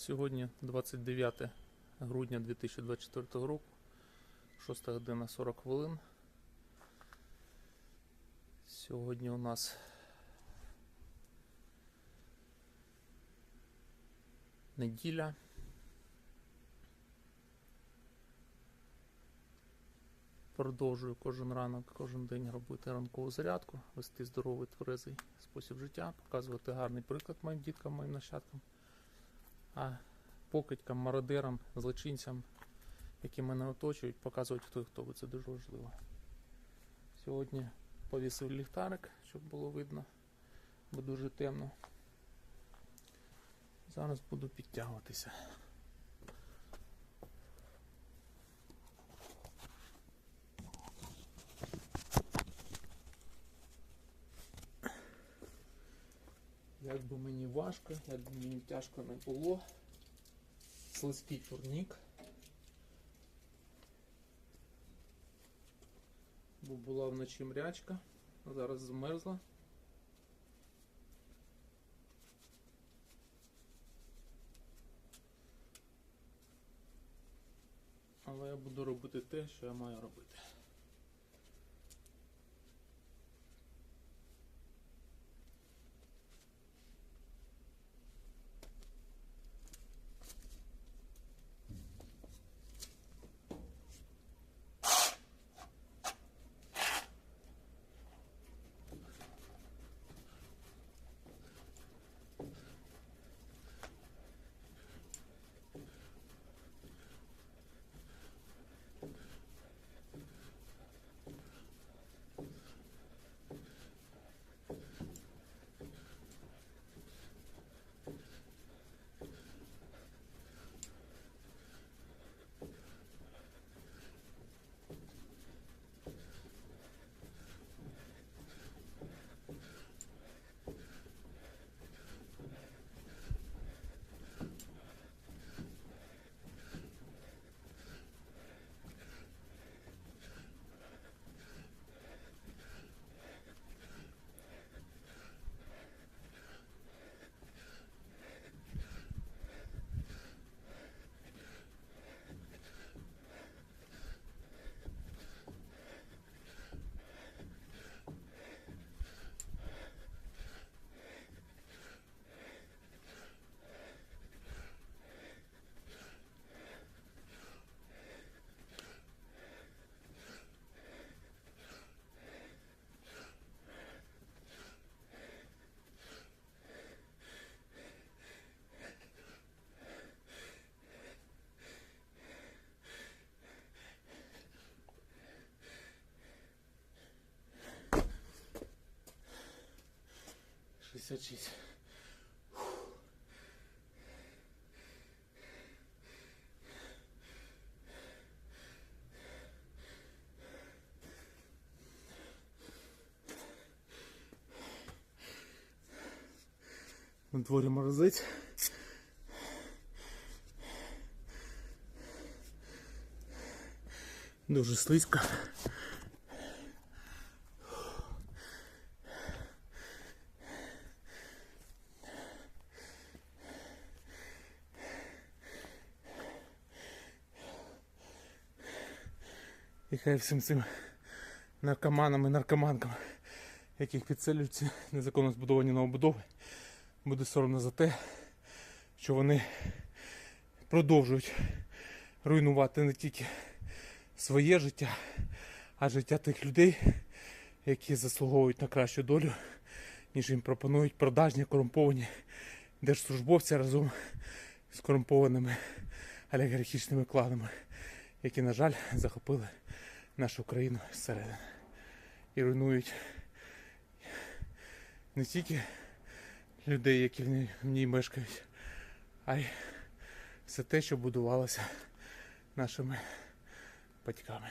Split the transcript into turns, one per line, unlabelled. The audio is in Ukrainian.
Сьогодні 29 грудня 2024 року, 6 година 40 хвилин. Сьогодні у нас неділя. Продовжую кожен ранок, кожен день робити ранкову зарядку, вести здоровий тверезий спосіб життя, показувати гарний приклад моїм діткам, моїм нащадкам. А покидькам, мародерам, злочинцям, які мене оточують, показувати хто хто, бо це дуже важливо. Сьогодні повісив ліхтарик, щоб було видно, бо дуже темно. Зараз буду підтягуватися. Як би мені важко, як би мені тяжко не було. Слизький турнік. Бо була вночі мрячка, а зараз змерзла. Але я буду робити те, що я маю робити. Шістдесят шість. На дворі морозить. Дуже слизько. І хай всім цим наркоманам і наркоманкам, яких підселюють незаконно збудовані новобудови, буде соромно за те, що вони продовжують руйнувати не тільки своє життя, а життя тих людей, які заслуговують на кращу долю, ніж їм пропонують продажні корумповані держслужбовці разом з корумпованими олігархічними кланами, які, на жаль, захопили нашу країну зсередини і руйнують не тільки людей, які в ній- мешкають, а й все те, що будувалося нашими батьками.